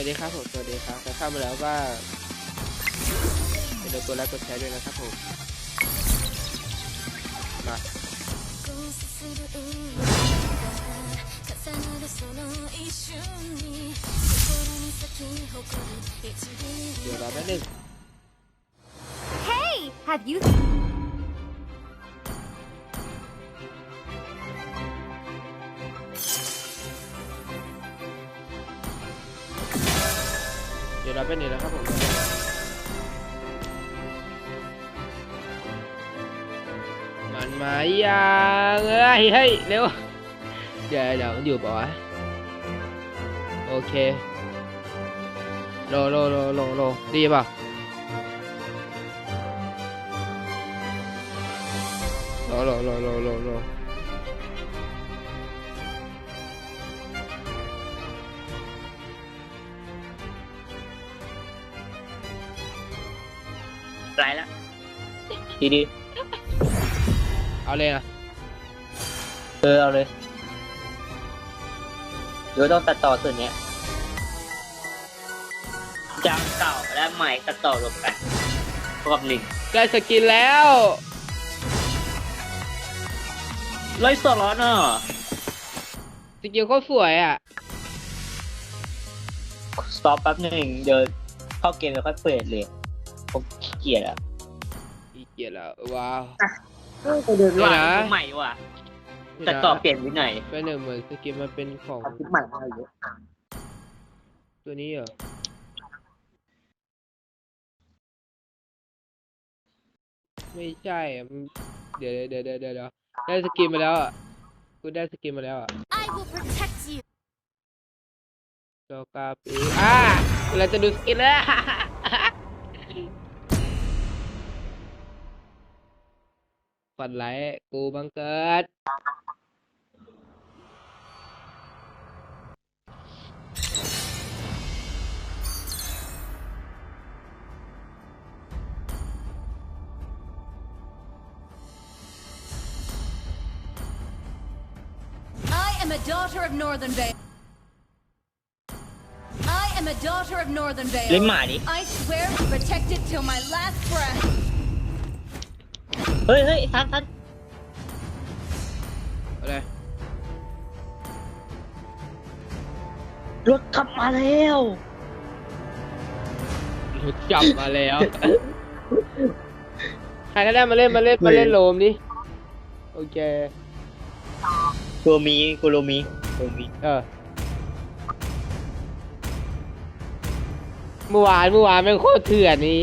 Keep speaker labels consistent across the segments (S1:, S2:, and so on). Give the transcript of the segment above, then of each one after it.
S1: วัสดีครับผมสวัสดีครับใครเข้ามาแล้วก็อย่าลืมกดไลค์กดแชร์ด้วยนะครับผมมาเดี๋ยวรอแป๊บนึง
S2: Hey, have you
S1: ดี๋ยวรอแป๊บนึงนะครับผมมันมาอยังเอ้ยเฮ้ยเร็วเดี๋ยวเดี๋ยวมันอยู่ปล่าวะโอเคโลโลโลโลโลดีป่ะโลโลโลโลโล
S3: ดีดี
S1: เอาเลยนะ
S3: เออเอาเลยเดี๋ยวต้องตัดต่อส่วนเนี้ยจำเก่าและใหม่ตัดต่อรวมกันรวมหนึ่ง
S1: ได้สกินแล้ว
S3: ร้อยสองร้อยเนาะ
S1: สกินโคตรสวยอะ
S3: สต็อปแป๊บหนึ่งเดี๋ยวเข้าเกมแล้วค่อยเปิดเลยผมขี้เกียจอะ
S1: อี เกียแล้วว้าว
S3: ไปเดิน
S1: นี่
S3: ว่า
S1: นะ
S3: ใหม่ว่ะตัดต่อเปลี่ยนวินัย
S1: เป็นหนึ่งเหมือนสกินมันเป็นของ
S3: คิดใหม่มาเยอะ
S1: ตัวนี้เหรอไม่ใช่อะมันเดี๋ยวเดี๋ยวเดี๋ยวเดี๋ยวเดี๋ยวได้สกินมาแล้วอะกูได้สกินมาแล้วอะ
S2: I will protect you.
S1: โลกาปีอ่าเราจะดูสกินแล้ว ฝันไหลกูบังเกิด
S4: I am a daughter of Northern Vale. I am a daughter of Northern
S3: เล่น
S4: Vale.
S3: หมาดิ
S4: I swear to protect it till my last breath.
S3: เฮ้ยเฮ้ยทันทัน
S1: อะไร
S3: รถขับมาแล้ว
S1: รถจับมาแล้ว ใครก็ได้มาเล่นมาเล่นมาเล่นโลมดิโอเค
S3: กูมีกูโรมีกูมี
S1: เออเมื่อวานเมื่อวานแม่งโคตรเถื่อนนี้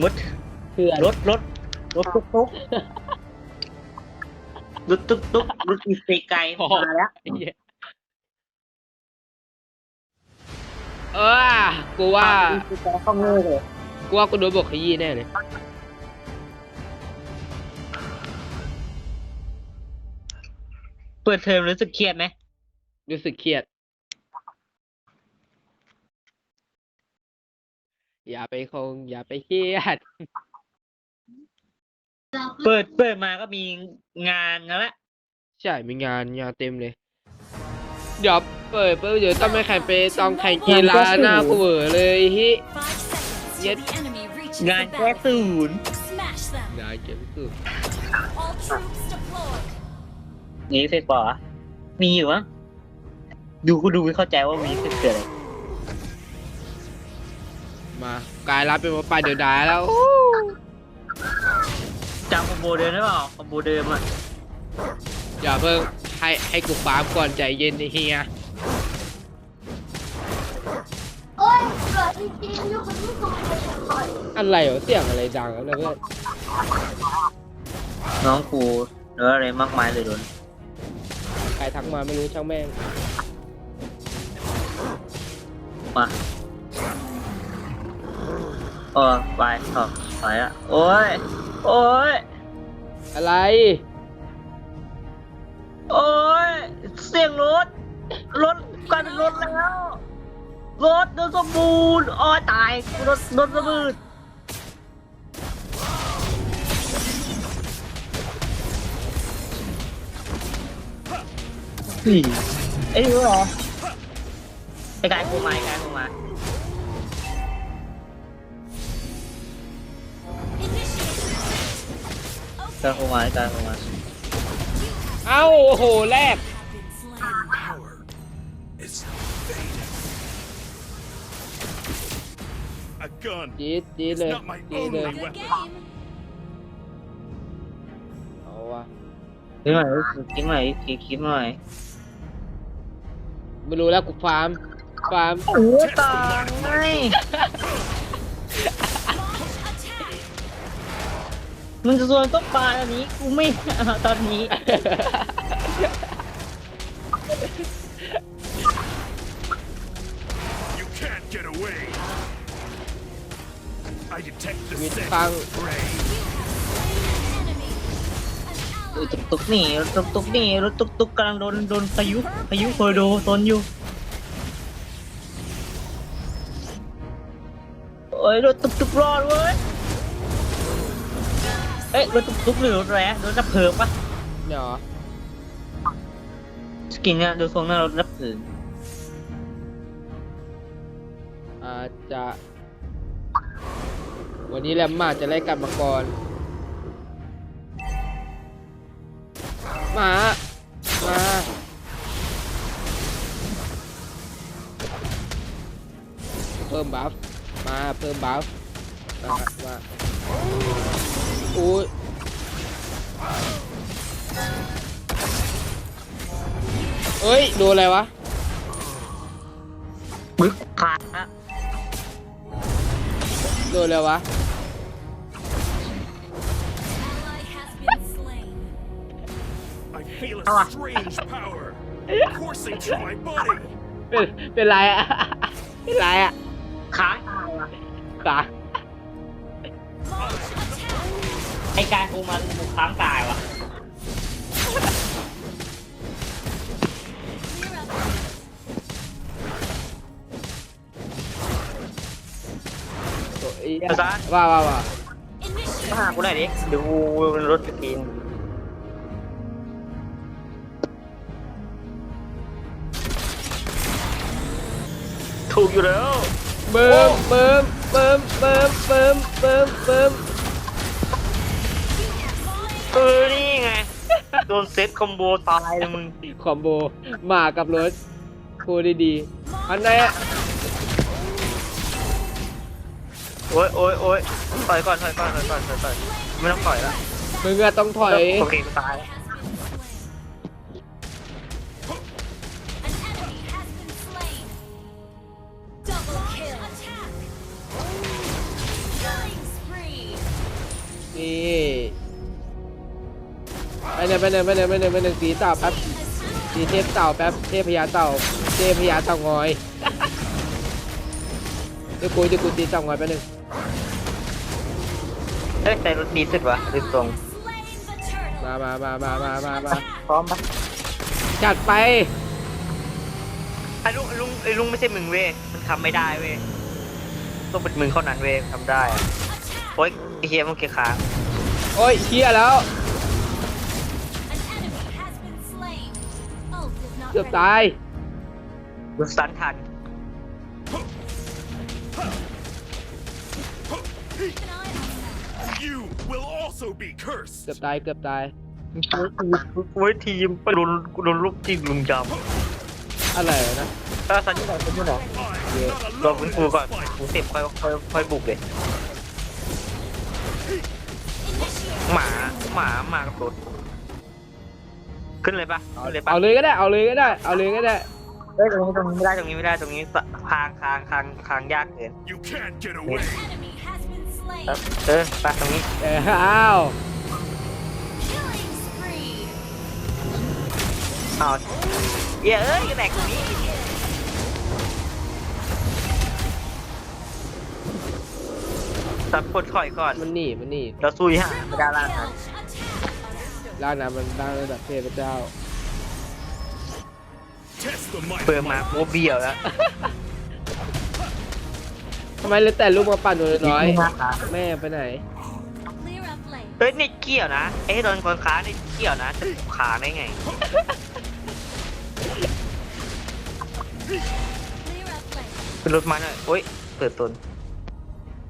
S3: มด
S1: เถื่อน
S3: รถรถรถตุ๊กตุ๊กรถตุ๊กตุ๊กรถอีสเตไกมาแล้ว
S1: ไอ้เหี้ยเออกูว่า
S3: อีสเตไกเข้าเงยเลย
S1: กูว่ากูโดนบอกขยี้แน่เลย
S3: เปิดเทอมรู้สึกเครียดไหม
S1: รู้สึกเครียด อย่าไปคง อย่าไปเครียด
S3: เปิดเปิดมาก็มีงานแล้วแหละ
S1: ใช่มีงานงานเต็มเลย เดี๋ยวเปิดเปิดเดี๋ยวต้องไปแข่งไปต้องแข่งกีฬาหน้ากูเวอร์เลยฮิ
S2: Five seconds
S1: Yet-
S2: till the enemy reaches
S3: งาน
S2: the
S3: แค่
S2: battle.
S3: ศูนย์
S2: Smash them.
S1: งานเก็บสุด
S2: All troops deployed.
S3: นี่เฟซบอกอะมีอยู่วะดูกูดูไม่เข้าใจว่ามีเกิดอะไร
S1: มากลายรับเป็นหมาป่าเดี๋ยวดายแล้ว
S3: จำคอม โบเดิมได้เปล่าคอมโบเดิมอะ
S1: อย่าเพิ่งให้ให้กูฟาร์มก่อนใจเย็นไอ้เฮียอะไรเหรอเสียงอะไรดังแล้วเพื่อน
S3: น้องกูหรืออะไรมากมายเลยโดน
S1: ใครทักมาไม่รู้ช่างแม่ง
S3: มาเออไปต่อไปอะโอ้ยโอ้ย
S1: อะไร
S3: โอ้ย เสียงรถ รถกลายเป็นรถแล้ว รถโดนสมบูรณ์อ้อยตาย รถรถระเบิดเฮ้ยไอ้นี่เหรอไอ้กายกูมาไอ้กายกูมา
S2: Initiate.
S3: กายกูมาไอ้กายกูมา
S1: เอ้าโอ้โหแรก
S2: Have been slain.
S5: Power is fading. A gun
S1: จี๊ดจี๊ดเลย
S5: It's not my
S1: จี๊ดเลย
S5: only
S2: Good
S5: weapon.
S2: game.
S1: เอาวะ
S3: คิดหน่อยคิดหน่อยคิดคิดหน่อย
S1: ไม่รู้แล้วกูฟาร์มฟาร์ม
S3: โอ้ตายไง มึงจะส่วนต้องปลาอันนี้กูไม่เอาตอนนี้
S5: You can't get away. I detect the
S1: With
S5: scent
S1: fang.
S5: of prey.
S2: Enemy. An
S3: รถ
S2: ally
S3: ตุกตุกนี่รถตุกตุกนี่รถตุกตุกกำลังโดนโดนพายุพายุโคอยโดโซนอยู่โอ้ยรถตุกตุกรอดเว้ย เอ้ยรถตุกตุกหรือรถแร้รถดับเพลิงปะ
S1: เดี๋ยว
S3: สกินเนี่ยดูทรงหน้ารถดับเพลิง
S1: อาจจะ วันนี้แรมมาจะไล่กัดมาก่อนมามาเพิ่มบัฟมาเพิ่มบัฟมามา เอ้ยดูอะไรวะ
S3: บึกขาดอะ
S1: โดนเลยวะ
S2: ally has been slain.
S5: I feel a
S3: Ah.
S5: strange power coursing through my body.
S1: เป็นเป็นไรอะ เป็นไรอะ
S3: ขาตายว่ะ
S1: ขา
S2: Launch attack.
S3: ไอ้การกูมันบุกค้างตายว่ะ
S1: ตัวเอี้ยว่าว่าว่า
S3: มาหา
S2: Initiate.
S3: กูหน่อยดิเดี๋ยวกูเป็นรถสกินถูกอยู่แล้ว
S1: เบิ่มเบิ่มเบิ่มเบิ่มเบิ่มเบิ่มเบิ่ม
S3: เออนี่ไง โดนเซ็ตคอมโบตายเลยมึง
S1: คอมโบหมากับรถพูดดีๆอันไหน
S3: โอ้ยโอ้ยโอ้ยถอยก่อนถอยก่อนถอยก่อนถอยก่อนไม่ต้องถอยแล้ว
S1: มึงอะต้องถอย
S3: โอเคกูตายแล้ว
S2: Has been slain. An enemy has been slain. Double kill. Attack. Killing spree.
S1: นี่ไปหนึ่งไปหนึ่งไปหนึ่งไปหนึ่งไปหนึ่งสีเต่าแป๊บ
S2: Attack.
S1: สีเทพเต่าแป๊บเทพพญาเต่าเทพพญาเต่างอยเดี๋ยวกูเดี๋ยวกูตีเต่างอยไปหนึ่ง
S3: เอ้ยแต่รถดีสุดวะดูตรง
S2: Slain the turtle.
S1: มามามามามามามา
S3: พร้อมปะ
S1: จัดไป
S3: ไอ้ลุงไอ้ลุงไอ้ลุงไม่ใช่มึงเว้ยมันทำไม่ได้เว้ยต้องเป็นมึงเท่านั้นเว้ยทำได้อะ
S2: Attack.
S3: โอ๊ยไอ้เฮียมันเกียร์ค้าง
S1: โอ้ยเฮียแล้ว
S2: An enemy has been slain. Ult is not
S1: เกือบ
S2: ready.
S1: ตาย
S3: ดูสตันทัน
S2: Keep an eye on them.
S5: You will also be cursed.
S1: เกือบตายเกือบตาย
S3: โอ้ยทีมไปโดนโดนลูกทีมลุมจ
S1: อะไรวะนะำ
S3: ถ้าสันนี่ไหนสันนี่ไหน
S5: I'm not
S3: รอ
S5: alone
S3: ฟื้น
S5: in
S3: ฟู
S5: this
S3: ก่อน
S5: fight.
S3: กูเสร็จค่อยค่อยค่อยบุกเลย
S2: Initiate.
S3: หมาหมาหมากับรถขึ้นเลยปะขึ้นเลยปะ
S1: เอาเลยก็ได้เอาเลยก็ได้เอาเลยก็ได้
S3: เฮ้ยตรงนี้ตรงนี้ไม่ได้ตรงนี้ไม่ได้ตรงนี้คางคางคางคางยากเกิน
S5: You can't get away.
S2: Enemy has been slain.
S3: เออไปตรงนี้
S1: เอออ้าว
S2: Killing spree.
S3: เอาเหี้ยเอ้ยอยู่ไหนตรงนี้ตัดปลดถอยก่อน
S1: มันหนีมันหนี
S3: เราสู้ยากไม่ได้ล่า
S2: Kill.
S3: ทัน
S2: Attack.
S1: ล่างน้ำมันล่างระดับเทพเจ้า
S5: Test the might
S3: เปิด
S5: of
S3: มา
S5: my
S3: โมเบียวแล้ว
S1: ทำไมเลยแต่ลูกมาปั่นหนูน้อย
S3: ยิงไม่ได้
S1: แม่ไปไหน
S2: Clear up lane.
S3: เฮ้ยนี่เกี่ยวนะเอ้ยโดนคนค้านี่เกี่ยวนะจะขาได้ไง
S2: Clear up
S3: เป็นรถมาหน่อยโอ้ยเปิดตน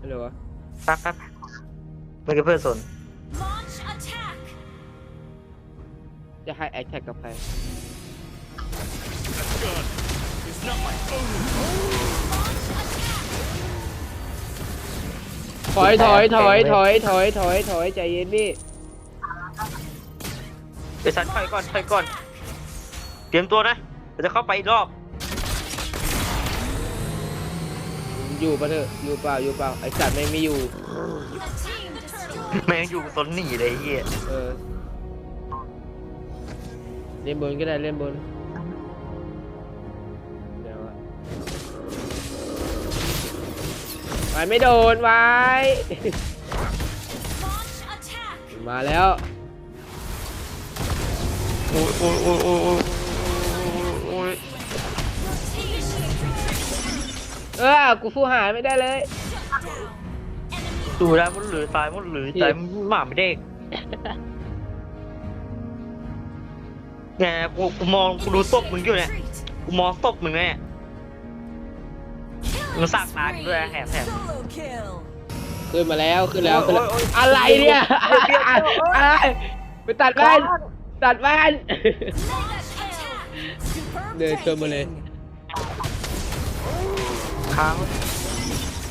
S1: อะไรวะ
S3: ปั๊บปั๊บมันก็เพื่อนสน
S2: Launch attack.
S1: จะให้แอคแท็กกับใคร
S5: That gun is not my own.
S1: ถอยถอยถอยถอยถอยถอยถอยใจเย็นพี่
S3: ไปสันถอยก่อนถอยก่อน เตรียมตัวนะเดี๋ยวจะเข้าไปอีกรอบ
S1: อยู่ปะเถอะอยู่เปล่าอยู่เปล่าไอสัตว์ไม่มีอยู่
S2: Your team destroyed.
S3: แม่งอยู่สนหนีเลยไอ้เฮีย
S1: เออเล่นบนก็ได้เล่นบน ไปไม่โดนไว้
S2: Launch attack.
S1: มาแล้ว
S3: โอ้ยโอ้ยโอ้ยโอ้ยโอ้ยโอ้ย
S2: Your team retreat.
S1: เออกูฟูหายไม่ได้เลย
S2: Shut down. Enemy
S3: ดูได้มันหรือตายมันหรือตายหมาไม่เด็กไงกูกูมองกูดูศพมึงอยู่เนี่ย
S2: retreat.
S3: กูมองศพมึงเนี่ย
S2: Killing
S3: มันสากตากูด้วย
S2: spree.
S3: แถมแถม
S2: Solo kill.
S1: ขึ้นมาแล้วขึ้นแล้วขึ้นแล้ว
S3: โอ้ยโอ้ย
S1: อะไรเนี่ย
S3: โอ้ยเปรี้ยวโอ้ย
S1: อะไรไปตัดแว่นตัดแว่น
S2: Mega kill.
S1: เดินชนมาเลย
S3: ค้าง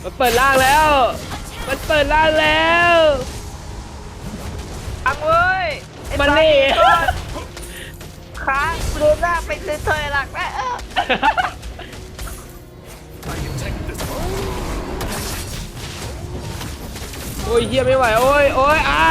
S1: มันเปิดล่างแล้ว มันเปิดล่างแล้ว
S3: ค้างเว้ยไอ้
S1: มันนี่
S3: ค้างโดนหน้าไปเฉยๆหลักแม่เอ้
S1: ยเฮียไม่ไหวโอ้ยโอ้ยอะ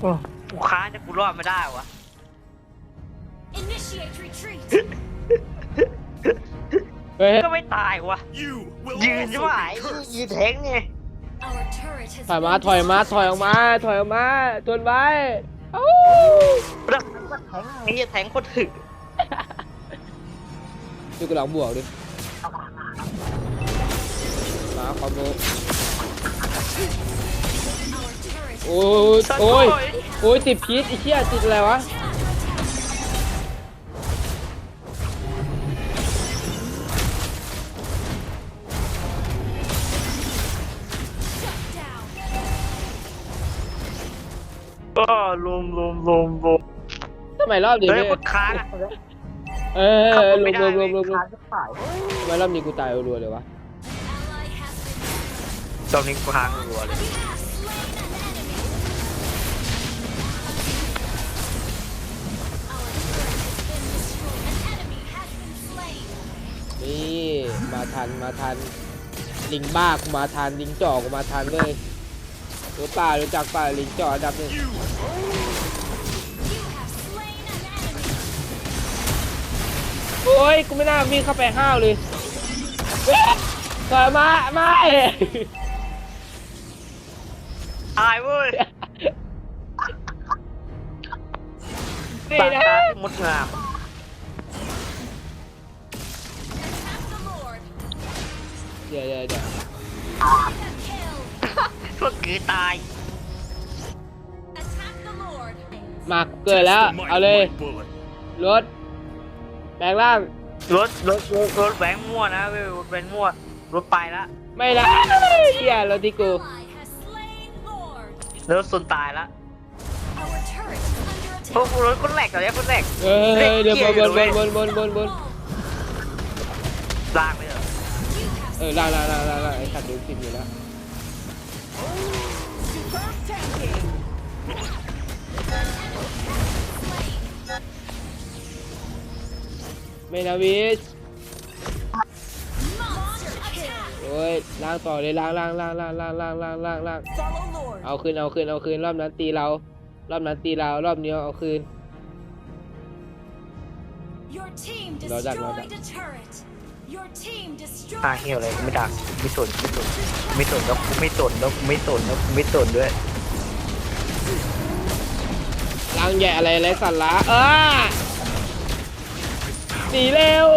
S3: โอ้กูค้างจะกูรอดไม่ได้วะ
S2: Initiate retreat.
S1: เฮ้ย
S3: ก็ไม่ตายวะ
S5: You will
S3: ยืนใช่ไหม
S5: also be cursed.
S3: ยืนแทงไง
S2: Our turret has
S1: ถอยมา
S2: been
S1: ถอยมา
S2: destroyed.
S1: ถอยออกมา ถอยออกมาทนไว้เอ้า
S3: แล้วมันแทงไอ้เหี้ยแทงโคตรถึก
S1: ดูกระหลังบวกดิมาคอมโบ
S2: Our turret has
S1: โอ้ยโอ้ยโอ้ยติดพิษไอ้เชี่ยติดอะไรวะ
S2: down.
S3: ก็ลมลมลมลม
S1: ทำไมรอบนี้
S3: เฮ้ย
S1: ไม่
S3: คนค้างอะ
S1: เออ
S3: ขับรถ
S1: รว
S3: ไม่
S1: ม
S3: ได้
S1: รวมรวมรวมรว
S3: ค้ามงจะตาย
S1: ทำไมรอบนี้กูตายรัวๆเลยวะ
S2: Ally has been
S3: ตอนนี้กูค้างรัวเลย
S2: You have slain an enemy. Our turret has been destroyed. An enemy has been slain.
S1: นี่มาทันมาทันลิงบ้ากูมาทันลิงจ่อกูมาทันเลยรู้ป่ารู้จักป่าลิงจ่ออันดับหนึ่ง โอ้ยกูไม่น่าวิ่งเข้าไปห้าวเลยเอ๊ะถอยมาไม่
S3: ตายเว้ย
S1: นี่
S3: ตา
S1: นะ
S3: ตาที่มดงาม
S2: Attack the Lord.
S1: เดี๋ยวเดี๋ยวเดี๋ยว
S2: Mega kill.
S3: พวกคือตาย
S2: Attack the Lord.
S1: มาเกิดแล้ว
S5: the might
S1: เอา
S5: of
S1: เลย
S5: my bullet.
S1: รถแป ลงร่าง
S3: รถรถรถรถแหวงมั่วนะเว้ยรถแหวงมั่วรถไปละ
S1: ไม่ละเฮียรถที่กู
S2: Ally has slain Lord.
S3: แล้วรถส่วนตายละ
S2: Our turret is under
S3: พวก
S2: attack.
S3: รถคนแหลกตอนนี้คนแหลก
S1: เออเดี๋ยวบนบนบนบนบนบนบน
S3: ลากไปเหรอ
S2: You have
S1: เออล่างล่างล่างล่างล่างไอ้สัตว์ดูคลิปอยู่แล้ว ม่นาวิช
S2: Monster attack.
S1: โอ้ยล่างต่อเลยล่างล่างล่างล่างล่างล่างล่างล่างล่าง
S2: Follow Lord.
S1: เอาคืนเอาคืนเอาคืนรอบนั้นตีเรา รอบนั้นตีเรารอบนี้เอาคืน
S2: Your team
S1: Lo đã, lo
S2: destroyed a turret. Your team
S3: อ่า
S2: destroyed.
S3: เหี่ยวอะไรไม่ดักไม่สนไม่สนไม่สนแล้วกูไม่สนแล้วกูไม่สนแล้วกูไม่สนด้วย
S1: ล่างใหญ่อะไรไรสัตว์ละเออ หนีเร็ว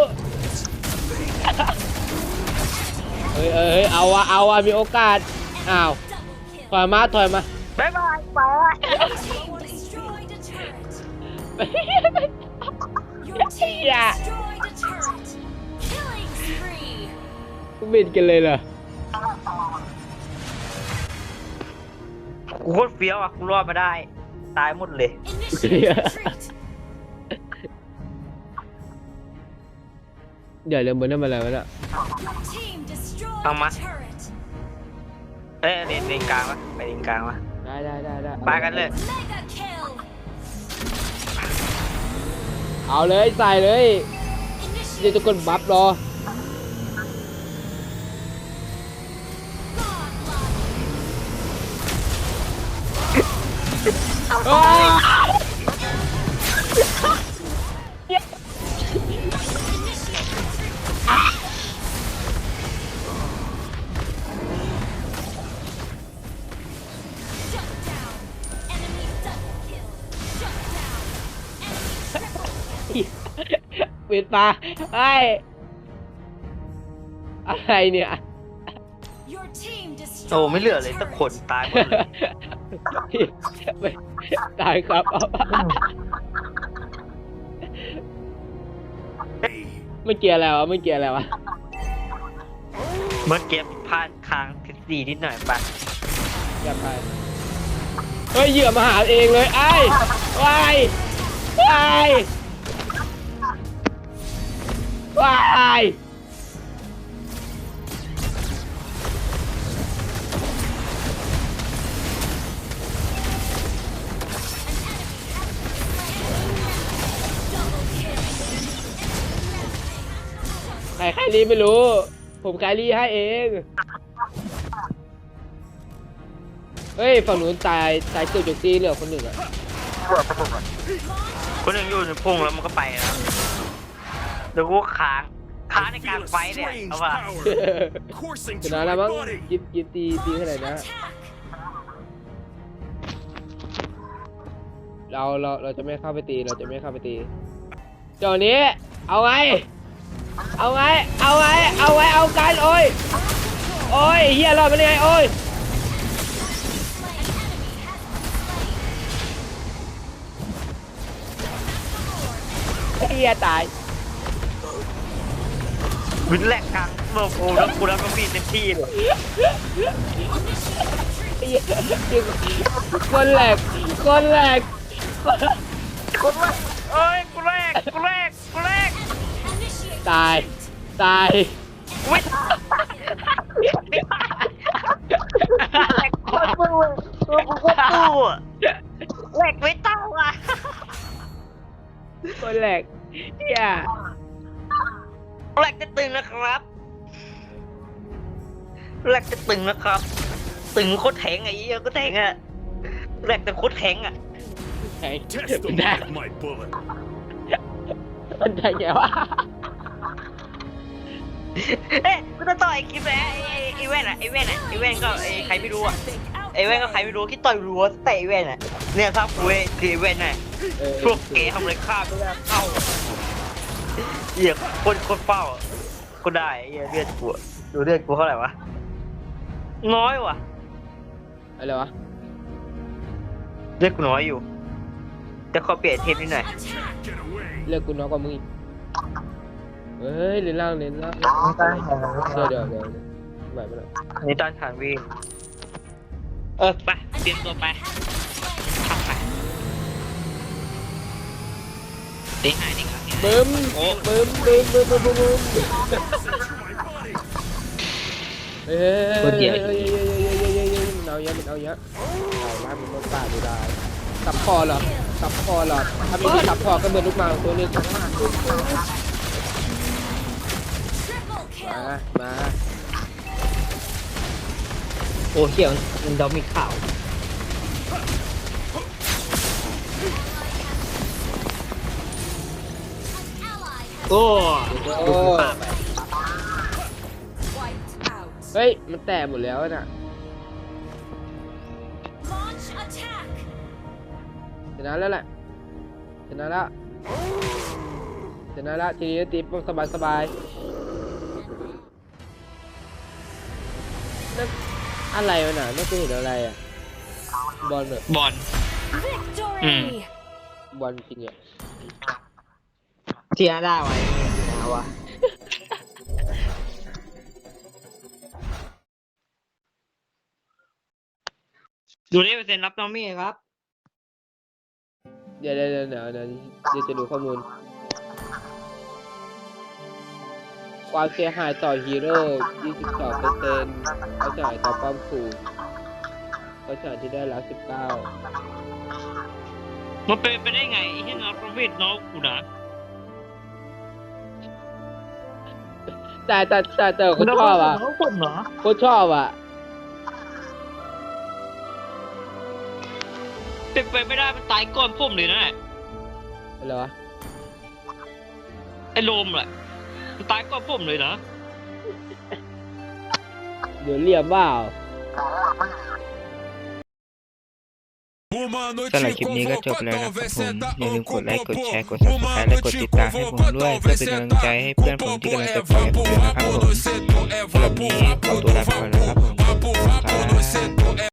S1: เฮ้ยเอ้ยเฮ้ยเอาวะเอาวะมีโอกาส อ้าว
S2: Double kill.
S1: ถอยมาถอยมา
S3: บ๊ายบายไป
S2: Your team destroyed a turret. Your team
S1: Yeah.
S2: destroyed a turret. Killing spree.
S1: บินกันเลยเหรอ
S3: กูโคตรเฟี้ยวอะกูรอดมาได้ ตายหมดเลย
S1: เดี๋ยวเรื่องบนนั่นมาแล้วนะ
S2: Your team destroyed
S3: Tama.
S2: a turret.
S3: เอ้ยเลนเลนกลางวะไปเลนกลางวะ
S1: ได้ได้ได้ได้
S3: ไปกันเลย
S2: Mega kill.
S1: เอาเลยใส่เลยเดี๋ยว
S2: Initiate
S1: ทุกคนบัฟรอ
S2: godlike.
S1: อ้า ปิดปลาไอ้ยอะไรเนี่ย
S2: Your team destroyed.
S3: โอ้ไม่เหลือเลยสักคนตายหมดเลย
S1: ไม่ตายครับ
S5: Hey,
S1: ไม่เกี่ยวอะไรวะไม่เกี่ยวอะไรวะ
S3: เมื่อกี้พลาดค้างทฤษฎีนิดหน่อยปะ
S1: อย่าไปเฮ้ยเหยื่อมาหาเองเลยไอ้วายวาย วายใครใครรีไม่รู้ ผมใครรีให้เอง เฮ้ย ฝั่งนู้นตายตายเกือบจุกตีเหลือคนหนึ่งอะ
S3: คนหนึ่งอยู่ในพุ่งแล้วมันก็ไปแล้ว ดี๋ยวกูค้างค้าง
S5: I
S3: ในการ
S5: feel
S3: ไฟ
S5: a
S3: เนี่ย
S5: strange
S3: เอาป่ะ
S5: power coursing
S1: ช
S5: through
S1: นะ
S5: my
S1: แล้วมั้ง
S5: body.
S1: ยิบยิบตีตีเท่าไหร่นะ
S2: Attack.
S1: เราเราเราจะไม่เข้าไปตี เราจะไม่เข้าไปตีเจ้านี้ เอาไง เอาไง เอาไง เอาไง เอากัน โอ้ย โอ้ยเฮียรอดมาได้ไง โอ้ย
S2: Slain. Enemy has been slain.
S1: เฮียตาย
S3: วินแรกกลางเมื่อกูแล้วกูแล้วก็มีเต็มที่เลย
S1: เหี้ยคนแหลกคนแหลก
S3: คนแรกเอ้ยกูแรกกูแรกกูแรก
S2: Initiate
S1: ตายตาย
S3: วินแรกโคตรตู้ตัวกูโคตรตู้อะแรกไม่เต้าอะ
S1: คนแหลกเฮีย
S3: แรกจะตึงนะครับแรกจะตึงนะครับ ตึงโคตรแข็งไอ้เหี้ยก็แข็งอะแรกแต่โคตรแข็งอะ
S1: แทง
S5: Test the
S1: มันได้
S5: might of my bullet.
S1: มันได้ไงวะ
S3: เอ๊ะกูจะต่อยคลิปแล้วไอ้ไอ้ไอ้แว่นอะไอ้แว่นอะไอ้แว่นก็ไอ้ใครไม่รู้อะไอ้แว่นก็ใครไม่รู้ที่ต่อยรัวเตะไอ้แว่นอะเนี่ยถ้ากูไอ้ไอ้แว่นน่ะ
S1: เออ
S3: พวกเกย์ทำอะไรข้ามไม่ได้เข้า เหี้ยคนคนเฝ้าอะกูได้ไอ้เหี้ยเลือดกูอะดูเลือดกูเท่าไหร่วะน้อยว่ะ
S1: อะไรวะ
S3: เลือดกูน้อยอยู่จะขอเปลี่ยนเทปนิดหน่อย
S2: Attack.
S5: Get away.
S1: เลือกกูน้อยกว่ามึงอีกเฮ้ยเล่นล่างเล่นล่างเดี๋ยวเดี๋ยวเดี๋ยวเดี๋ยวไหวไหมล่ะ
S3: นี่ตอนฐานวิ่งเออไปเตรียมตัวไปทำไปตีหายดิครับ
S1: บึ้มบึ้มบึ้มบึ้มบึ้มบึ้มบึ้มเฮ้ยเฮ้ยเฮ้ยเอาเยอะมันเอาเยอะเอาล่ามันต้นป่าดูได้ซับคอหรอซับคอหรอถ้ามีซับคอก็เหมือเลูกมาตัเนึงมามา
S3: โอ้เขียวมันดอมมีข่าว
S2: Ally has
S3: โอ้
S1: โอ้
S2: wiped out.
S1: เฮ้ย มันแตกหมดแล้วน่ะ
S2: Launch attack.
S1: ชนะแล้วแหละชนะแล้วชนะแล้วทีนี้ตีปุ๊บสบายสบายนั่นอะไรวะน่ะไม่เคยเห็นอะไรอะ บอลแบบ
S3: บอล
S2: Victory!
S3: Mm.
S1: บอลจริงอะ
S3: เทียได้ไว้นะวะดูนี่เปอร์เซ็นต์รับน้องมี่ครับ
S1: เดี๋ยวเดี๋ยวเดี๋ยวเดี๋ยวเดี๋ยวเดี๋ยวจะดูข้อมูล ความเสียหายต่อฮีโร่ 22เปอร์เซ็นต์ความเสียหายต่อป้อมสูงความเสียหายที่ได้รับ
S3: มันเป็นไปได้ไงไอ้ที่น้องประเวทน้องกูนะ
S1: แต่แต่แต่แต่คนชอบอะ
S3: น้องผมเหรอ
S1: คนชอบอะ
S3: เป็นไปไม่ได้มันตายก่อนผมเลยนะ
S1: อะไรวะ
S3: ไอ้โลมแหละมันตายก่อนผมเลยนะ
S1: เดี๋ยวเรียบเปล่า
S5: Uma noite
S6: สำหรับคลิปนี้ก็จบแล้วนะครับผมอย่าลืมกดไลค์กดแชร์กด
S5: ซั
S6: บสไครต์และกดติดตามให้ผมด้วยเพื่อเป็นกำลังใจให้เพื่อนผมที่กำลังจะต่อยผมนะครับผมสำหรับนี้ขอตัวลาไปก่อนนะครับผม